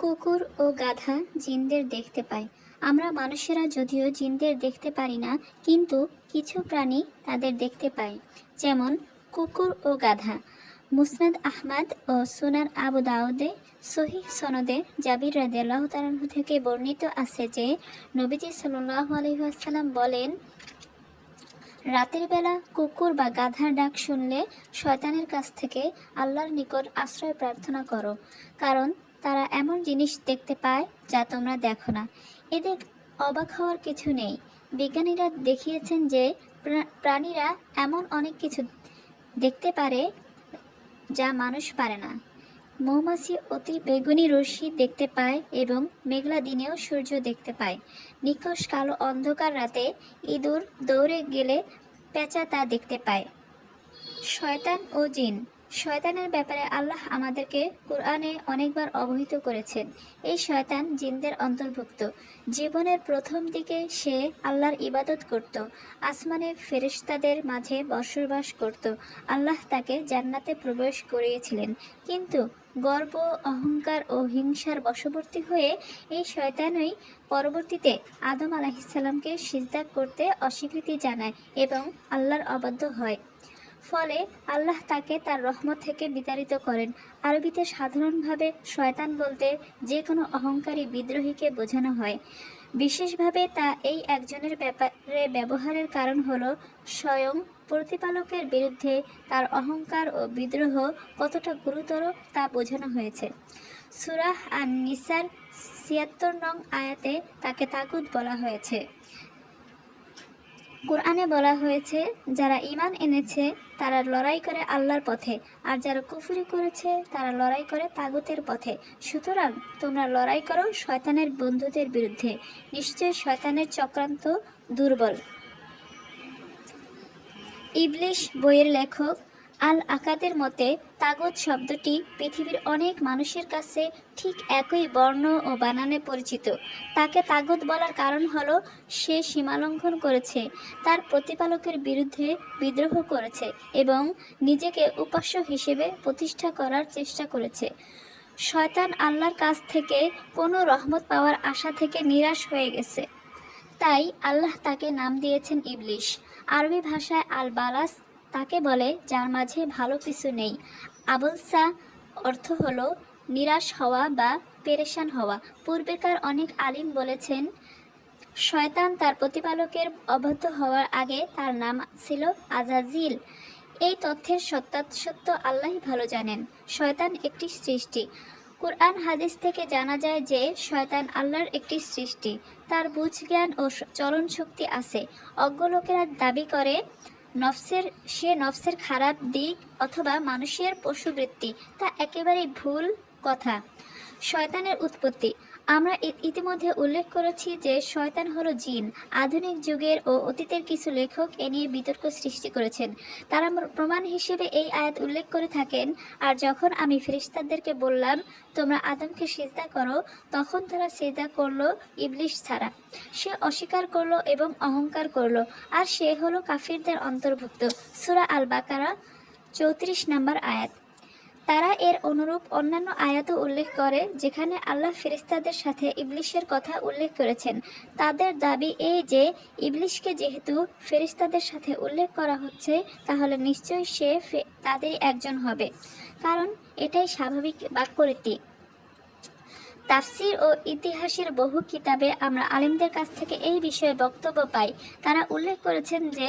কুকুর ও গাধা জিনদের দেখতে পায়। আমরা মানুষেরা যদিও জিনদের দেখতে পারি না, কিন্তু কিছু প্রাণী তাদের দেখতে পায় যেমন কুকুর ও গাধা। মুসনাদ আহমদ ও সুনান আবু দাউদে সহি সনদে জাবির রাদিয়াল্লাহু তাআলা থেকে বর্ণিত আছে যে, নবীজি সাল্লাল্লাহু আলাইহি ওয়াসাল্লাম বলেন, রাতের বেলা কুকুর বা গাধার ডাক শুনলে শয়তানের কাছ থেকে আল্লাহর নিকট আশ্রয় প্রার্থনা করো। কারণ তারা এমন জিনিস দেখতে পায় যা তোমরা দেখো না। এদের অবাক হওয়ার কিছু নেই। বিজ্ঞানীরা দেখিয়েছেন যে প্রা- প্রাণীরা এমন অনেক কিছু দেখতে পারে যা মানুষ পারে না। মৌমাছি অতি বেগুনি রশ্মি দেখতে পায় এবং মেঘলা দিনেও সূর্য দেখতে পায়। নিখোঁজ কালো অন্ধকার রাতে ইঁদুর দৌড়ে গেলে পেঁচা তা দেখতে পায়। শয়তান ও জিন শয়তানের ব্যাপারে আল্লাহ আমাদেরকে কোরআনে অনেকবার অবহিত করেছেন। এই শয়তান জিনদের অন্তর্ভুক্ত। জীবনের প্রথম দিকে সে আল্লাহর ইবাদত করত, আসমানে ফেরেশতাদের মাঝে বসবাস করত। আল্লাহ তাকে জান্নাতে প্রবেশ করিয়েছিলেন। কিন্তু গর্ব, অহংকার ও হিংসার বশবর্তী হয়ে এই শয়তানই পরবর্তীতে আদম আলাহিসাল্লামকে সিজদা করতে অস্বীকৃতি জানায় এবং আল্লাহর অবাধ্য হয়। ফলে আল্লাহ তাকে তার রহমত থেকে বিতাড়িত করেন। আরবিতে সাধারণভাবে শয়তান বলতে যে কোনো অহংকারী বিদ্রোহীকে বোঝানো হয়। বিশেষভাবে তা এই একজনের ব্যাপারে ব্যবহারের কারণ হল, স্বয়ং প্রতিপালকের বিরুদ্ধে তার অহংকার ও বিদ্রোহ কতটা গুরুতর তা বোঝানো হয়েছে। সুরাহ আর নিসার ছিয়াত্তর নং আয়াতে তাকে তাগুদ বলা হয়েছে। কোরআনে বলা হয়েছে, যারা ইমান এনেছে, তারা লড়াই করে আল্লাহর পথে, আর যারা কুফুরি করেছে, তারা লড়াই করে তাগুতের পথে। সুতরাং তোমরা লড়াই করো শয়তানের বন্ধুদের বিরুদ্ধে। নিশ্চয় শয়তানের চক্রান্ত দুর্বল। ইবলিশ বইয়ের লেখক আল আকাদের মতে, তাগত শব্দটি পৃথিবীর অনেক মানুষের কাছে ঠিক একই বর্ণ ও বানানে পরিচিত। তাকে তাগত বলার কারণ হলো, সে সীমালঙ্ঘন করেছে, তার প্রতিপালকের বিরুদ্ধে বিদ্রোহ করেছে এবং নিজেকে উপাস্য হিসেবে প্রতিষ্ঠা করার চেষ্টা করেছে। শয়তান আল্লাহর কাছ থেকে কোনো রহমত পাওয়ার আশা থেকে নিরাশ হয়ে গেছে। তাই আল্লাহ তাকে নাম দিয়েছেন ইবলিশ। আরবি ভাষায় আল বালাস তাকে বলে, যার মাঝে ভালো কিছু নেই। আবলসা অর্থ হলো, নিরাশ হওয়া বা পেরেশান হওয়া। পূর্বেকার অনেক আলিম বলেছেন, শয়তান তার প্রতিপালকের অবাধ্য হওয়ার আগে তার নাম ছিল আজাজিল। এই তথ্যের সত্যাসত্য আল্লাহই ভালো জানেন। শয়তান একটি সৃষ্টি। কোরআন হাদিস থেকে জানা যায় যে, শয়তান আল্লাহর একটি সৃষ্টি। তার বুঝ জ্ঞান ও চলন শক্তি আছে। অজ্ঞ লোকেরা দাবি করে নফসের সে নফসের খারাপ দিক অথবা মানুষের পশুবৃত্তি তা একেবারেই ভুল কথা। শয়তানের উৎপত্তি। আমরা ইতিমধ্যে উল্লেখ করেছি যে শয়তান হলো জিন। আধুনিক যুগের ও অতীতের কিছু লেখক এ নিয়ে বিতর্ক সৃষ্টি করেছেন। তারা প্রমাণ হিসেবে এই আয়াত উল্লেখ করে থাকেন, আর যখন আমি ফেরেশতাদেরকে বললাম, তোমরা আদমকে সিজদা করো তখন তারা সিজদা করল ইবলিশ ছাড়া। সে অস্বীকার করল এবং অহংকার করল। আর সে হলো কাফিরদের অন্তর্ভুক্ত। সূরা আল বাকারা চৌত্রিশ নম্বর আয়াত। তারা এর অনুরূপ অন্যান্য আয়াতও উল্লেখ করে, যেখানে আল্লাহ ফেরিস্তাদের সাথে ইবলিশের কথা উল্লেখ করেছেন। তাদের দাবি এই যে, ইবলিশকে যেহেতু ফেরিস্তাদের সাথে উল্লেখ করা হচ্ছে, তাহলে নিশ্চয়ই সে তাদেরই একজন হবে। কারণ এটাই স্বাভাবিক বাক্যরীতি। তাফসির ও ইতিহাসের বহু কিতাবে আমরা আলেমদের কাছ থেকে এই বিষয়ে বক্তব্য পাই। তারা উল্লেখ করেছেন যে,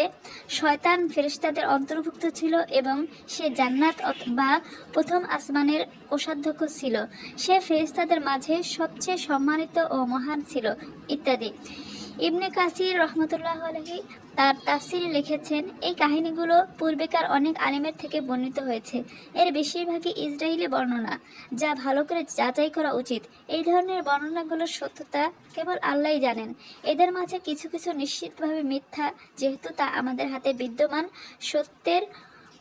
শয়তান ফেরিস্তাদের অন্তর্ভুক্ত ছিল এবং সে জান্নাত বা প্রথম আসমানের কোষাধ্যক্ষ ছিল। সে ফেরিস্তাদের মাঝে সবচেয়ে সম্মানিত ও মহান ছিল। ইত্যাদি। ইবনে কাসির রহমতুল্লাহ আলহী তার তাফসিরে লিখেছেন, এই কাহিনীগুলো পূর্বেকার অনেক আলেমের থেকে বর্ণিত হয়েছে। এর বেশিরভাগই ইসরায়েলি বর্ণনা, যা ভালো করে যাচাই করা উচিত। এই ধরনের বর্ণনাগুলোর সত্যতা কেবল আল্লাহ জানেন। এদের মাঝে কিছু কিছু নিশ্চিতভাবে মিথ্যা, যেহেতু তা আমাদের হাতে বিদ্যমান। সত্যের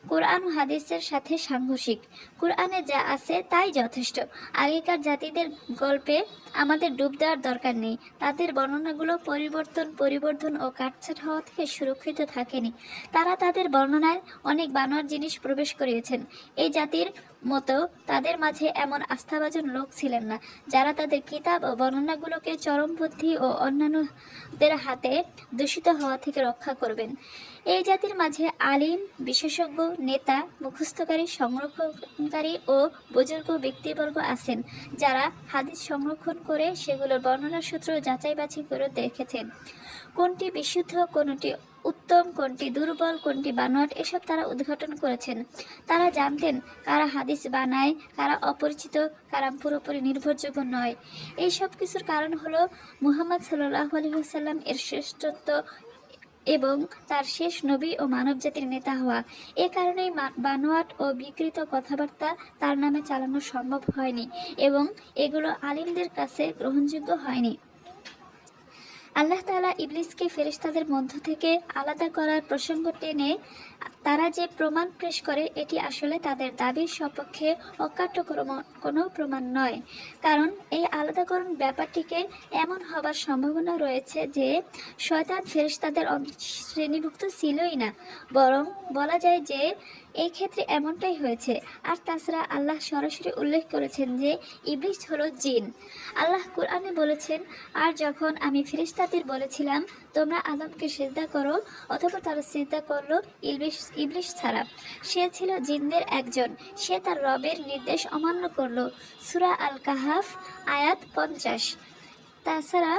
কোরআন হাদিসের সাথে সাংঘর্ষিক। কোরআনে যা আছে তাই যথেষ্ট। আগেকার জাতিদের গল্পে আমাদের ডুব দেওয়ার দরকার নেই। তাদের বর্ণনাগুলো পরিবর্তন, পরিবর্ধন ও কাটছাট হওয়া থেকে সুরক্ষিত থাকেনি। তারা তাদের বর্ণনায় অনেক বানর জিনিস প্রবেশ করিয়েছেন। এই জাতির মতো তাদের মাঝে এমন আস্থাভাজন লোক ছিলেন না, যারা তাদের কিতাব ও বর্ণনাগুলোকে চরম বুদ্ধি ও অন্যান্যদের হাতে দূষিত হওয়া থেকে রক্ষা করবেন। এই জাতির মাঝে আলিম, বিশেষজ্ঞ, নেতা, মুখস্থকারী, সংরক্ষণকারী ও বুজুর্গ ব্যক্তিবর্গ আছেন, যারা হাদিস সংরক্ষণ করে সেগুলোর বর্ণনা সূত্র যাচাই বাছাই করে দেখেছেন। কোনটি বিশুদ্ধ, কোনটি উত্তম কোনটি, দুর্বল কোনটি বানোয়াট এসব তারা উদ্ঘাটন করেছেন। তারা জানতেন কারা হাদিস বানায়, কারা অপরিচিত, কারা পুরোপুরি নির্ভরযোগ্য নয়। এই সব কিছুর কারণ হলো মুহাম্মদ সাল্লাহ আলহিহাল্লাম এর শ্রেষ্ঠত্ব এবং তার শেষ নবী ও মানবজাতির নেতা হওয়া। এ কারণেই বানোয়াট ও বিকৃত কথাবার্তা তার নামে চালানো সম্ভব হয়নি এবং এগুলো আলিমদের কাছে গ্রহণযোগ্য হয়নি। আল্লাহ তাআলা ইবলিসকে ফেরেশতাদের মধ্য থেকে আলাদা করার প্রসঙ্গ টেনে তারা যে প্রমাণ পেশ করে, এটি আসলে তাদের দাবির সপক্ষে অকাট্য কোনো- প্রমাণ নয়। কারণ এই আলাদাকরণ ব্যাপারটিকে এমন হবার সম্ভাবনা রয়েছে যে শয়তান ফেরেশতাদের অন- শ্রেণীভুক্ত ছিলই না। বরং বলা যায় যে এই ক্ষেত্রে এমনটাই হয়েছে। আর তাছাড়া আল্লাহ সরাসরি উল্লেখ করেছেন যে, ইবলিস হলো জিন। আল্লাহ কোরআনে বলেছেন, আর যখন আমি ফেরেশতাদের বলেছিলাম, তোমরা আদমকে সিজদা করো, অথবা তারা সিজদা করল ইবলিশ ইবলিশ ছাড়া। সে ছিল জিনদের একজন। সে তার রবের নির্দেশ অমান্য করল। সুরা আল কাহাফ আয়াত পঞ্চাশ। তাছাড়া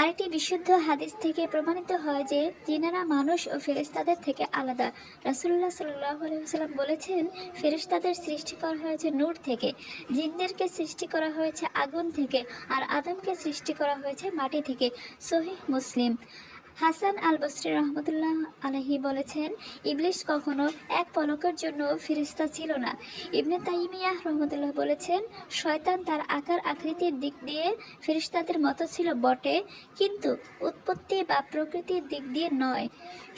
আরেকটি বিশুদ্ধ হাদিস থেকে প্রমাণিত হয় যে জিনারা মানুষ ও ফেরেস্তাদের থেকে আলাদা। রাসুল্লাহ সাল্লাম বলেছেন ফেরেস্তাদের সৃষ্টি করা হয়েছে নূর থেকে, জিনদেরকে সৃষ্টি করা হয়েছে আগুন থেকে, আর আদমকে সৃষ্টি করা হয়েছে মাটি থেকে। সহি মুসলিম। হাসান আল বসরি রহমতুল্লাহ আলহি বলেছেন ইবলিশ কখনো এক পলকের জন্য ফিরিস্তা ছিল না। ইবনে তাইমিয়াহ রহমতুল্লাহ বলেছেন, শয়তান তার আকার আকৃতির দিক দিয়ে ফেরিস্তাদের মতো ছিল বটে, কিন্তু উৎপত্তি বা প্রকৃতির দিক দিয়ে নয়।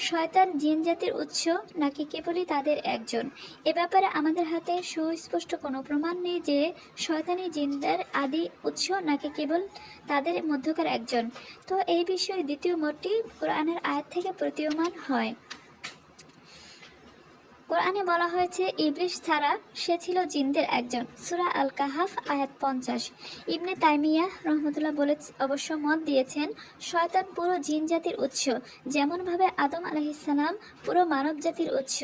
শয়তান জিন জাতির উৎস নাকি কেবলই তাদের একজন? এ ব্যাপারে আমাদের হাতে সুস্পষ্ট কোনো প্রমাণ নেই যে শয়তানি জিনদের আদি উৎস নাকি কেবল তাদের মধ্যকার একজন। তো এই বিষয়ে দ্বিতীয় মতটি কোরআনের আয়াত থেকে প্রতীয়মান হয়। কোরআনে বলা হয়েছে, ইবলিশ ছাড়া সে ছিল জিনদের একজন। সূরা আল কাহাফ আয়াত পঞ্চাশ। ইবনে তাইমিয়া রহমতুল্লাহ বলে অবশ্য মত দিয়েছেন, শয়তান পুরো জিন জাতির উৎস, যেমনভাবে আদম আলহিসাল্লাম পুরো মানব জাতির উৎস।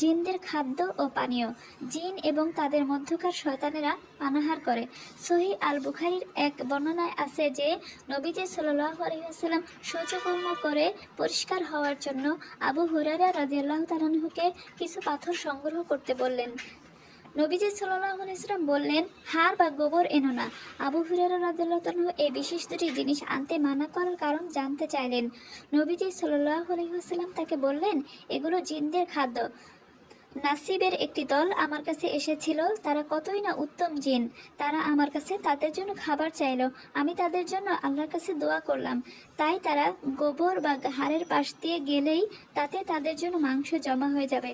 জিনদের খাদ্য ও পানীয়, জিন এবং তাদের মধ্যকার শয়তানেরা পানাহার করে। সহি আল বুখারির এক বর্ণনায় আছে যে, নবীজি সাল্লাহ আলহিহাস্লাম শৌচকর্ম করে পরিষ্কার হওয়ার জন্য আবু হুরারা রাজিয়াল্লাহ তালাহুকে কিছু পাথর সংগ্রহ করতে বললেন। নবীজি সাল্লাহ ইসলাম বললেন, হার বা গোবর এনো না। আবু হুরারা তালাহু এই বিশেষ দুটি জিনিস আনতে মানা করার কারণ জানতে চাইলেন। নবীজি সাল্লাহ আলহিহাস্লাম তাকে বললেন, এগুলো জিনদের খাদ্য। নাসিবের একটি দল আমার কাছে এসেছিল, তারা কতই না উত্তম জিন। তারা আমার কাছে তাদের জন্য খাবার চাইলো, আমি তাদের জন্য আল্লাহর কাছে দোয়া করলাম। তাই তারা গোবর বা হাড়ের পাশ দিয়ে গেলেই তাতে তাদের জন্য মাংস জমা হয়ে যাবে।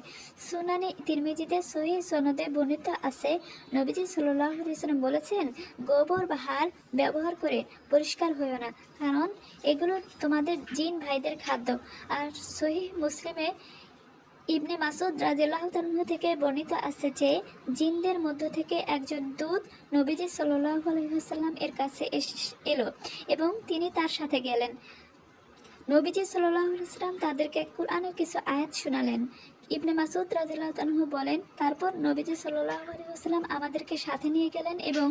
সুনানি তিরমিজিতে সহি সনদে বর্ণিত আছে, নবীজি সাল্লাহ বলেছেন, গোবর বা হাড় ব্যবহার করে পরিষ্কার হয়েও না, কারণ এগুলো তোমাদের জিন ভাইদের খাদ্য। আর সহি মুসলিমে ইবনে মাসুদ তাআলা থেকে বর্ণিত আছে যে, জিনদের মধ্য থেকে একজন দূত নবীজি আলহিহাসাল্লাম এর কাছে এলো এবং তিনি তার সাথে গেলেন। নবীজি সাল্লাম তাদেরকে কোরআনের কিছু আয়াত শোনালেন। ইবনে মাসুদ রাজিল্লাহ তানহু বলেন, তারপর নবীজি সাল্লাহ আলহিহাসাল্লাম আমাদেরকে সাথে নিয়ে গেলেন এবং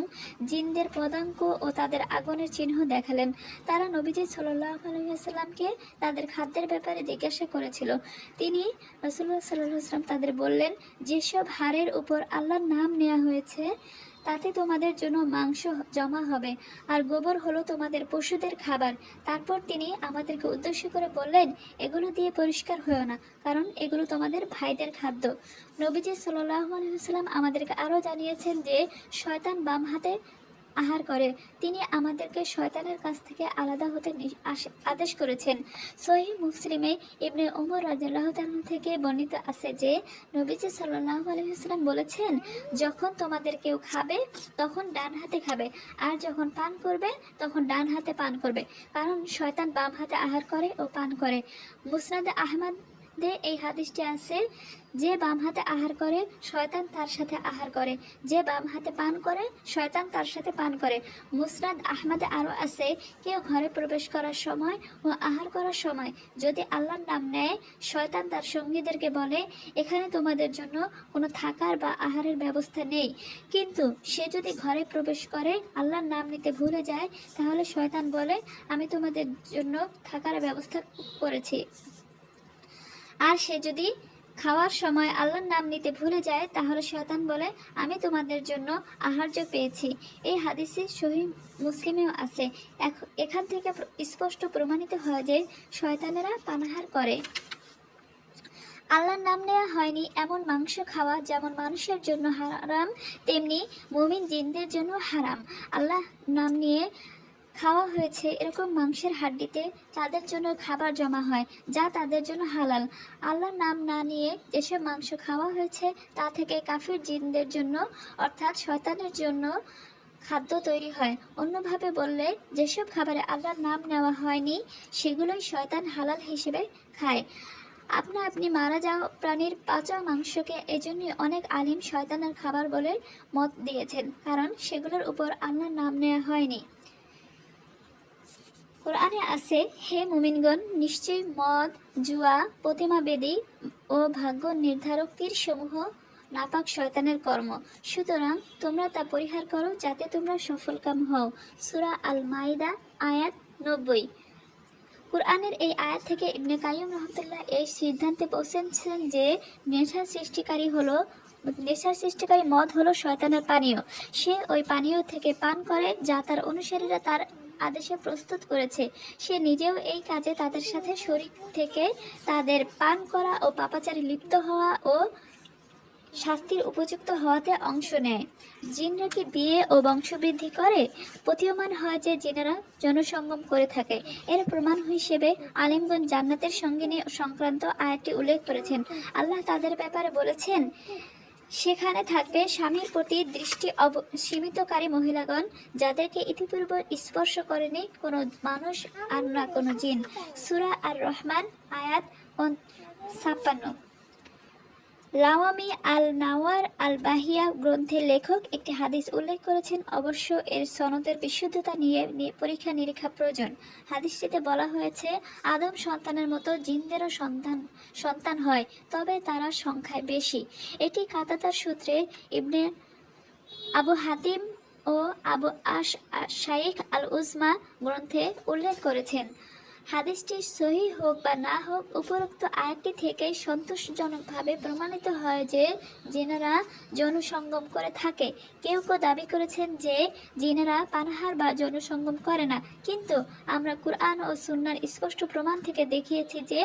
জিনদের পদাঙ্ক ও তাদের আগুনের চিহ্ন দেখালেন। তারা নবীজি সাল্লাহ আলহিহাসাল্লামকে তাদের খাদ্যের ব্যাপারে জিজ্ঞাসা করেছিল। তিনি রসুল্লাহ সাল্লাহ সাল্লাম তাদের বললেন, যেসব হারের উপর আল্লাহর নাম নেওয়া হয়েছে তাতে তোমাদের জন্য মাংস জমা হবে। আর গোবর হলো তোমাদের পশুদের খাবার। তারপর তিনি আমাদেরকে উদ্দেশ্য করে বললেন, এগুলো দিয়ে পরিষ্কার হয়েও না, কারণ এগুলো তোমাদের ভাইদের খাদ্য। নবীজি সাল্লাহ আমাদেরকে আরও জানিয়েছেন যে, শয়তান বাম হাতে আহার করে তিনি আমাদেরকে শয়তানের কাছ থেকে আলাদা হতে আদেশ করেছেন। সহি মুসলিমে ইবনে ওমর রাজিয়াল্লাহ তাআলা থেকে বর্ণিত আছে যে, নবীজি সাল্লাহ আলহিহাস্লাম বলেছেন, যখন তোমাদের কেউ খাবে, তখন ডান হাতে খাবে। আর যখন পান করবে, তখন ডান হাতে পান করবে। কারণ শয়তান বাম হাতে আহার করে ও পান করে। মুসনাদে আহমদ মধ্যে এই হাদিসটি আছে, যে বাম হাতে আহার করে, শয়তান তার সাথে আহার করে। যে বাম হাতে পান করে, শয়তান তার সাথে পান করে। মুসরাদ আহমদে আরও আছে, কেউ ঘরে প্রবেশ করার সময় ও আহার করার সময় যদি আল্লাহর নাম নেয়, শয়তান তার সঙ্গীদেরকে বলে, এখানে তোমাদের জন্য কোনো থাকার বা আহারের ব্যবস্থা নেই। কিন্তু সে যদি ঘরে প্রবেশ করে, আল্লাহর নাম নিতে ভুলে যায়, তাহলে শয়তান বলে, আমি তোমাদের জন্য থাকার ব্যবস্থা করেছি। আর সে যদি খাওয়ার সময় আল্লাহর নাম নিতে ভুলে যায়, তাহলে শয়তান বলে, আমি তোমাদের জন্য আহার্য পেয়েছি। এই হাদিসে সহি মুসলিমেও আছে। এখ- এখান থেকে স্পষ্ট প্রমাণিত হয় যে শয়তানেরা পানাহার করে। আল্লাহর নাম নেওয়া হয়নি এমন মাংস খাওয়া যেমন মানুষের জন্য হারাম, তেমনি মুমিন জিনদের জন্য হারাম। আল্লাহ নাম নিয়ে খাওয়া হয়েছে, এরকম মাংসের হাড্ডিতে তাদের জন্য খাবার জমা হয়, যা তাদের জন্য হালাল। আল্লাহর নাম না নিয়ে যেসব মাংস খাওয়া হয়েছে, তা থেকে কাফির জিনদের জন্য, অর্থাৎ শয়তানের জন্য খাদ্য তৈরি হয়। অন্যভাবে বললে, যেসব খাবারে আল্লাহর নাম নেওয়া হয়নি, সেগুলোই শয়তান হালাল হিসেবে খায়। আপনা আপনি মারা যাওয়া প্রাণীর পচা মাংসকে এজন্যই অনেক আলিম শয়তানের খাবার বলে মত দিয়েছেন, কারণ সেগুলোর উপর আল্লাহর নাম নেওয়া হয়নি। কোরআনে আছে, হে মুমিনগণ নিশ্চয়ই মদ, জুয়া প্রতিমা বেদি ও ভাগ্য নির্ধারক তীরসমূহ নাপাক শয়তানের কর্ম। সুতরাং তোমরা তা পরিহার করো যাতে তোমরা সফলকাম হও। সুরা আল মাইদা আয়াত নব্বই। কোরআনের এই আয়াত থেকে ইবনে কাইয়ুম রহমতুল্লাহ এই সিদ্ধান্তে পৌঁছেছেন যে, নেশা সৃষ্টিকারী হলো নেশার সৃষ্টিকারী মদ হলো শয়তানের পানীয়। সে ওই পানীয় থেকে পান করে যা তার অনুসারীরা তার আদেশে প্রস্তুত করেছে। সে নিজেও এই কাজে তাদের সাথে শরীর থেকে তাদের পান করা ও পাপাচারে লিপ্ত হওয়া ও শাস্তির উপযুক্ত হওয়াতে অংশ নেয়। জিনরা কি বিয়ে ও বংশবৃদ্ধি করে? প্রতীয়মান হয় যে জিনেরা জনসঙ্গম করে থাকে। এর প্রমাণ হিসেবে আলিমগঞ্জ জান্নাতের সঙ্গিনী সংক্রান্ত আয়াতটি উল্লেখ করেছেন। আল্লাহ তাদের ব্যাপারে বলেছেন সেখানে থাকবে স্বামীর প্রতি দৃষ্টি অব- সীমিতকারী মহিলাগণ যাদেরকে ইতিপূর্ব স্পর্শ করেনি কোনো মানুষ আর না কোনো জিন। সুরা আর রহমান আয়াত ছাপ্পান্ন। লাওয়ামি আল নাওয়ার আল বাহিয়া গ্রন্থের লেখক একটি হাদিস উল্লেখ করেছেন, অবশ্য এর সনদের বিশুদ্ধতা নিয়ে পরীক্ষা নিরীক্ষা প্রয়োজন। হাদিসটিতে বলা হয়েছে, আদম সন্তানের মতো জিনদেরও সন্তান সন্তান হয়, তবে তারা সংখ্যায় বেশি। এটি কাতাতার সূত্রে ইবনে আবু হাতিম ও আবু আশ, শাইখ আল উজমা গ্রন্থে উল্লেখ করেছেন। হাদিসটি সহি হোক বা না হোক, উপরোক্ত আয়াতটি থেকে সন্তোষজনকভাবে প্রমাণিত হয় যে জিনেরা যৌনসঙ্গম করে থাকে। কেউ কেউ দাবি করেছেন যে জিনেরা পানাহার বা যৌনসঙ্গম করে না। কিন্তু আমরা কুরআন ও সুন্নার স্পষ্ট প্রমাণ থেকে দেখিয়েছি যে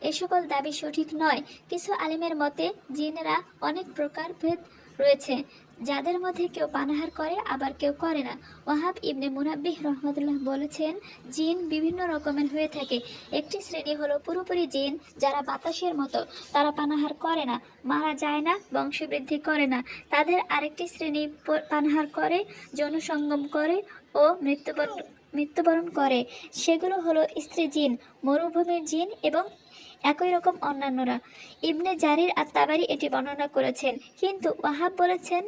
এ সকল দাবি সঠিক নয়। কিছু আলিমের মতে, জিনেরা অনেক প্রকার ভেদ রয়েছে। যাদের মধ্যে কেউ পানাহার করে, আবার কেউ করে না। ওয়াহাব ইবনে মুনাব্বিহ রহমতুল্লাহ বলেছেন, জিন বিভিন্ন রকমের হয়ে থাকে। একটি শ্রেণি হলো পুরোপুরি জিন, যারা বাতাসের মতো। তারা পানাহার করে না, মারা যায় না, বংশবৃদ্ধি করে না। তাদের আরেকটি শ্রেণি পানাহার করে যৌনসঙ্গম করে ও মৃত্যুবরণ মৃত্যুবরণ করে। সেগুলো হলো স্ত্রী জিন, মরুভূমির জিন এবং একই রকম অন্যান্যরা। ইবনে জারির আর তাবারি এটি বর্ণনা করেছেন। কিন্তু ওয়াহাব বলেছেন,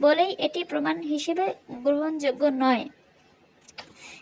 বলেই এটি প্রমাণ হিসেবে গ্রহণযোগ্য নয়।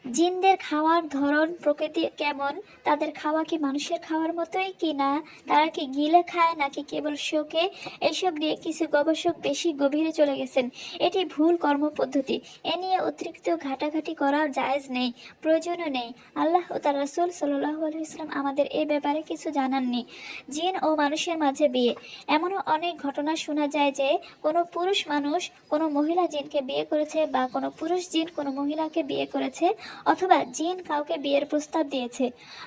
জিনদের খাওয়ার ধরন, প্রকৃতি কেমন, তাদের খাওয়া কি মানুষের খাওয়ার মতোই কি না তারা কি গিলে খায় নাকি কেবল শোকে, এসব নিয়ে কিছু গবেষক বেশি গভীরে চলে গেছেন। এটি ভুল কর্মপদ্ধতি। এ নিয়ে অতিরিক্ত ঘাটাঘাটি করার জায়েজ নেই, প্রয়োজনও নেই। আল্লাহ ও তার রাসুল সাল্লাহ ইসলাম আমাদের এ ব্যাপারে কিছু জানাননি। জিন ও মানুষের মাঝে বিয়ে। এমনও অনেক ঘটনা শোনা যায় যে, কোনো পুরুষ মানুষ কোনো মহিলা জিনকে বিয়ে করেছে বা কোনো পুরুষ জিন কোনো মহিলাকে বিয়ে করেছে অথবা জিন কাউকে বিয়ের প্রস্তাব দিয়েছে।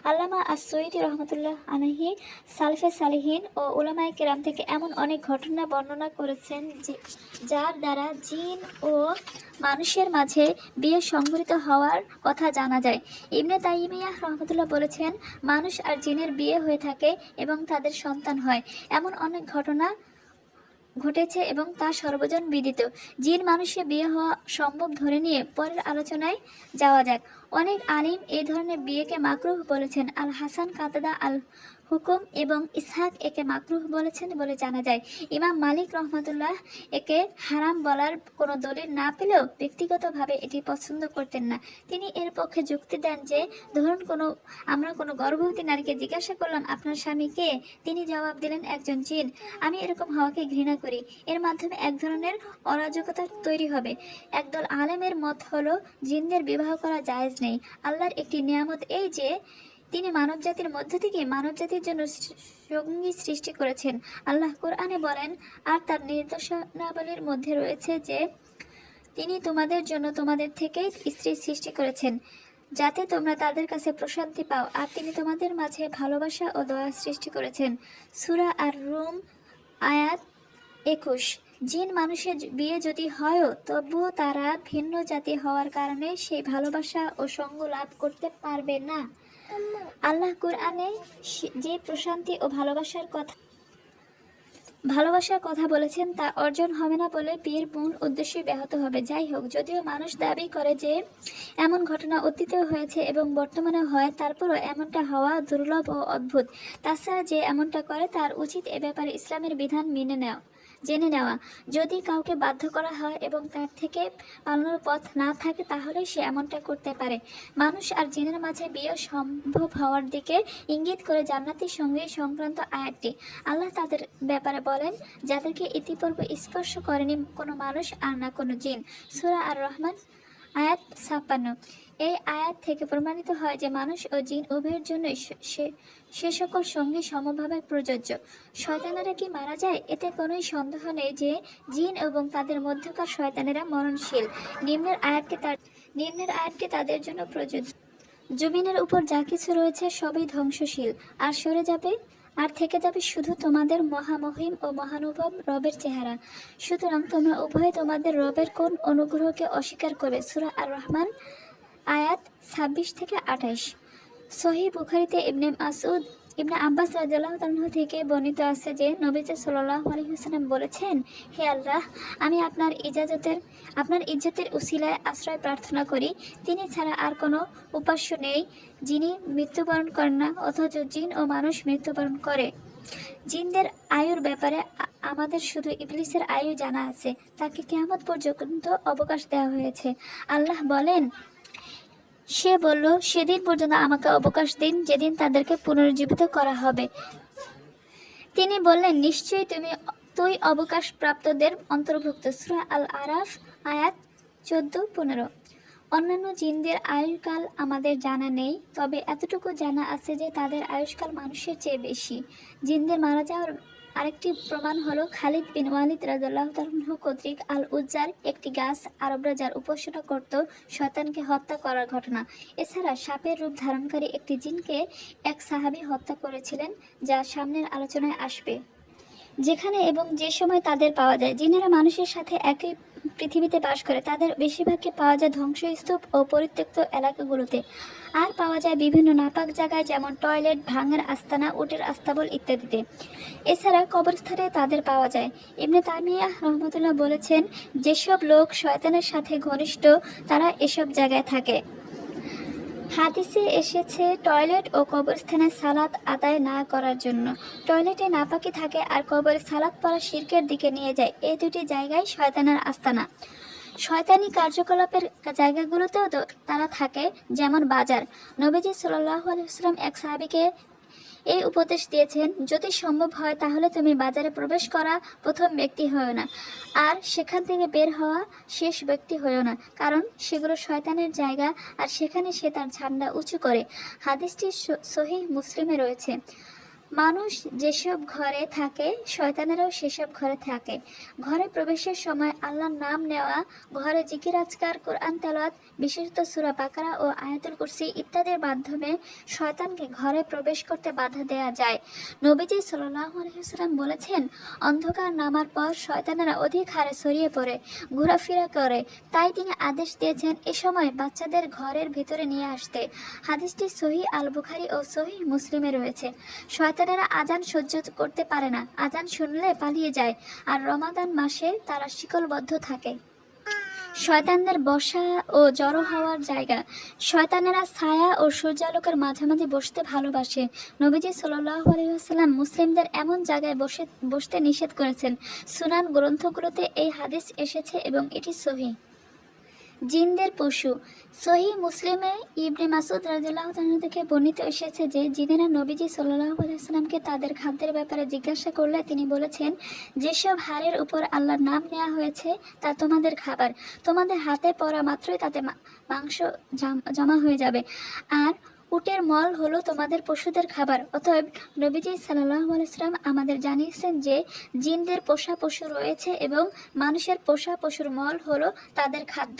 আল্লামা আর সৈদি রহমতুল্লাহ আলহি সালফে সালিহীন ও উলামাই কেরাম থেকে এমন অনেক ঘটনা বর্ণনা করেছেন যার দ্বারা জিন ও মানুষের মাঝে বিয়ে সংঘটিত হওয়ার কথা জানা যায়। ইবনে তাইমিয়া রহমতুল্লাহ বলেছেন, মানুষ আর জিনের বিয়ে হয়ে থাকে এবং তাদের সন্তান হয়। এমন অনেক ঘটনা ঘটেছে এবং তা সর্বজন বিদিত। জিন মানুষে বিয়ে হওয়া সম্ভব ধরে নিয়ে পরের আলোচনায় যাওয়া যাক। অনেক আলিম এই ধরনের বিয়েকে মাকরুহ বলেছেন। আল হাসান কাতাদা আল হুকুম এবং ইসহাক একে মাকরুহ বলেছেন বলে জানা যায়। ইমাম মালিক রহমতুল্লাহ একে হারাম বলার কোনো দলিল না পেলেও ব্যক্তিগতভাবে এটি পছন্দ করতেন না। তিনি এর পক্ষে যুক্তি দেন যে, ধরুন কোনো, আমরা কোনো গর্ভবতী নারীকে জিজ্ঞাসা করলাম, আপনার স্বামী কে? তিনি জবাব দিলেন, একজন জিন। আমি এরকম হওয়াকে ঘৃণা করি। এর মাধ্যমে এক ধরনের অরাজকতা তৈরি হবে। একদল আলেমের মত হলো, জিনদের বিবাহ করা জায়েজ নেই। আল্লাহর একটি নিয়ামত এই যে তিনি মানব জাতির মধ্য থেকে মানব জাতির জন্য সঙ্গী সৃষ্টি করেছেন। আল্লাহ কোরআনে বলেন, আর তার নির্দেশনাবলীর মধ্যে রয়েছে যে, তিনি তোমাদের জন্য তোমাদের থেকে স্ত্রী সৃষ্টি করেছেন, যাতে তোমরা তাদের কাছে প্রশান্তি পাও। আর তিনি তোমাদের মাঝে ভালোবাসা ও দয়া সৃষ্টি করেছেন। সুরা আর রুম আয়াত একুশ। জিন মানুষের বিয়ে যদি হয়ও, তবুও তারা ভিন্ন জাতি হওয়ার কারণে সেই ভালোবাসা ও সঙ্গ লাভ করতে পারবে না। আল্লাহ কোরআনে যে প্রশান্তি ও ভালোবাসার কথা ভালোবাসার কথা বলেছেন, তা অর্জন হবে না বলে বিয়ের মূল উদ্দেশ্যই ব্যাহত হবে। যাই হোক, যদিও মানুষ দাবি করে যে এমন ঘটনা অতীতেও হয়েছে এবং বর্তমানে হয়, তারপরও এমনটা হওয়া দুর্লভ ও অদ্ভুত। তাছাড়া যে এমনটা করে, তার উচিত এ ব্যাপারে ইসলামের বিধান মেনে নেওয়া। জেনে নেওয়া। যদি কাউকে বাধ্য করা হয় এবং তার থেকে পালানোর পথ না থাকে, তাহলে সে এমনটা করতে পারে। মানুষ আর জিনের মাঝে বিয়ে সম্ভব হওয়ার দিকে ইঙ্গিত করে জান্নাতির সঙ্গে সংক্রান্ত আয়াতটি। আল্লাহ তাদের ব্যাপারে বলেন, যাদেরকে ইতিপূর্বে স্পর্শ করেনি কোনো মানুষ আর না কোনো জিন। সুরা আর রহমান আয়াত ছাপ্পান্ন। এই আয়াত থেকে প্রমাণিত হয় যে মানুষ ও জিন উভয়ের জন্য সে সকল সঙ্গী সমভাবে প্রযোজ্য। শয়তানেরা কি মারা যায়? এতে কোনোই সন্দেহ নেই যে জিন এবং তাদের মধ্যকার শয়তানেরা মরণশীল। নিম্নের আয়াতটি তার, নিম্নের আয়াতটি তাদের জন্য প্রযোজ্য। জমিনের উপর যা কিছু রয়েছে সবই ধ্বংসশীল। আর সরে যাবে? আর থেকে যাবে শুধু তোমাদের মহামহিম ও মহানুভব রবের চেহারা। সুতরাং তোমরা উভয়ে তোমাদের রবের কোন অনুগ্রহকে অস্বীকার করে সুরা আর রহমান আয়াত ছাব্বিশ থেকে আঠাইশ। সহি বুখারিতে ইবনে মাসুদ ইবনে আব্বাস রাদিয়াল্লাহু তাআলা থেকে বর্ণিত আছে যে, নবীজি সাল্লাল্লাহু আলাইহি ওয়াসাল্লাম বলেছেন, হে আল্লাহ, আমি আপনার ইজাজতের, আপনার ইজ্জতের উসিলায় আশ্রয় প্রার্থনা করি। তিনি ছাড়া আর কোনো উপাস্য নেই যিনি মৃত্যুবরণ করেন না, অথচ জিন ও মানুষ মৃত্যুবরণ করে। জিনদের আয়ুর ব্যাপারে আমাদের শুধু ইবলিসের আয়ু জানা আছে। তাকে কেয়ামত পর্যন্ত অবকাশ দেওয়া হয়েছে। আল্লাহ বলেন সে বলল, সেদিন পর্যন্ত আমাকে অবকাশ দিন, যেদিন তাদেরকে পুনরুজ্জীবিত করা হবে। তিনি বললেন, নিশ্চয়ই তুমি, তুই অবকাশ প্রাপ্তদের অন্তর্ভুক্ত। সুরা আল আরাফ আয়াত চোদ্দ, পনেরো। অন্যান্য জিনদের আয়ুকাল আমাদের জানা নেই, তবে এতটুকু জানা আছে যে তাদের আয়ুষ্কাল মানুষের চেয়ে বেশি। জিনদের মারা যাওয়ার আরেকটি প্রমাণ হলো খালিদ বিন ওয়ালিদ রাজাল্লাহ তালহ কর্তৃক আল উজ্জার একটি গাছ আরবরা যার উপাসনা করত শতানকে হত্যা করার ঘটনা। এছাড়া সাপের রূপ ধারণকারী একটি জিনকে এক সাহাবি হত্যা করেছিলেন, যা সামনের আলোচনায় আসবে। যেখানে এবং যে সময় তাদের পাওয়া যায়, জিনেরা মানুষের সাথে একই পৃথিবীতে বাস করে, তাদের বেশিরভাগকে পাওয়া যায় ধ্বংসস্তূপ ও পরিত্যক্ত এলাকাগুলোতে। আর পাওয়া যায় বিভিন্ন নাপাক জায়গায়, যেমন টয়লেট, ভাঙের আস্তানা, উটের আস্তাবল ইত্যাদিতে। এছাড়া কবরস্থানে তাদের পাওয়া যায়। এমনি তামিয়া রহমতুল্লাহ বলেছেন, যেসব লোক শয়তানের সাথে ঘনিষ্ঠ, তারা এসব জায়গায় থাকে। হাদিসে এসেছে, টয়লেট ও কবরস্থানে সালাত আদায় না করার জন্য। টয়লেটে নাপাকি থাকে আর কবরে সালাত পরা শির্কের দিকে নিয়ে যায়। এই দুটি জায়গায় শয়তানের আস্তানা। শয়তানি কার্যকলাপের জায়গাগুলোতেও তারা থাকে, যেমন বাজার। নবীজি সাল্লাহ ইসলাম এক সাহাবিকে এই উপদেশ দিয়েছেন, যদি সম্ভব হয় তাহলে তুমি বাজারে প্রবেশ করা প্রথম ব্যক্তি হয়েও না। আর সেখান থেকে বের হওয়া শেষ ব্যক্তি হয়েও না, কারণ সেগুলো শয়তানের জায়গা, আর সেখানে সে তার ঝান্ডা উঁচু করে। হাদিসটি সহি মুসলিমে রয়েছে। মানুষ যেসব ঘরে থাকে, শয়তানেরাও সেসব ঘরে থাকে। ঘরে প্রবেশের সময় আল্লাহর নাম নেওয়া, ঘরে জিকির, আজকার, কোরআন, তেলাওয়াত, বিশেষত সুরা বাকারা ও আয়াতুল কুরসি ইত্যাদির মাধ্যমে শয়তানকে ঘরে প্রবেশ করতে বাধা দেয়া যায়। নবীজি সাল্লাম বলেছেন, অন্ধকার নামার পর শয়তানেরা অধিক হারে ছড়িয়ে পড়ে, ঘোরাফেরা করে। তাই তিনি আদেশ দিয়েছেন, এ সময় বাচ্চাদের ঘরের ভিতরে নিয়ে আসতে। হাদিসটি সহি আল বুখারি ও সহি মুসলিমে রয়েছে। শয়তানেরা আজান সহ্য করতে পারে না। আজান শুনলে পালিয়ে যায় আর রমাদান মাসে তারা শিকলবদ্ধ থাকে। শয়তানদের বসা ও জড়ো হওয়ার জায়গা। শয়তানেরা ছায়া ও সূর্যালোকের মাঝামাঝি বসতে ভালোবাসে। নবীজি আলহিহাস্লাম মুসলিমদের এমন জায়গায় বসে, বসতে নিষেধ করেছেন। সুনান গ্রন্থগুলোতে এই হাদিস এসেছে এবং এটি সহি। জিনদের পশু। সহি মুসলিমে ইবনে মাসুদ রাজিল্লাহ থেকে বর্ণিত এসেছে যে, জিনেরা নবীজি সাল্লাহ তাদের খাদ্যের ব্যাপারে জিজ্ঞাসা করলে তিনি বলেছেন, যেসব হাড়ের উপর আল্লাহর নাম নেওয়া হয়েছে, তা তোমাদের খাবার। তোমাদের হাতে পড়া মাত্রই তাতে মাংস জমা হয়ে যাবে। আর উটের মল হলো তোমাদের পশুদের খাবার। অতএব নবীজি সাল্লাহ আলাইসাল্লাম আমাদের জানিয়েছেন যে, জিনদের পোষা পশু রয়েছে এবং মানুষের পোষা পশুর মল হলো তাদের খাদ্য।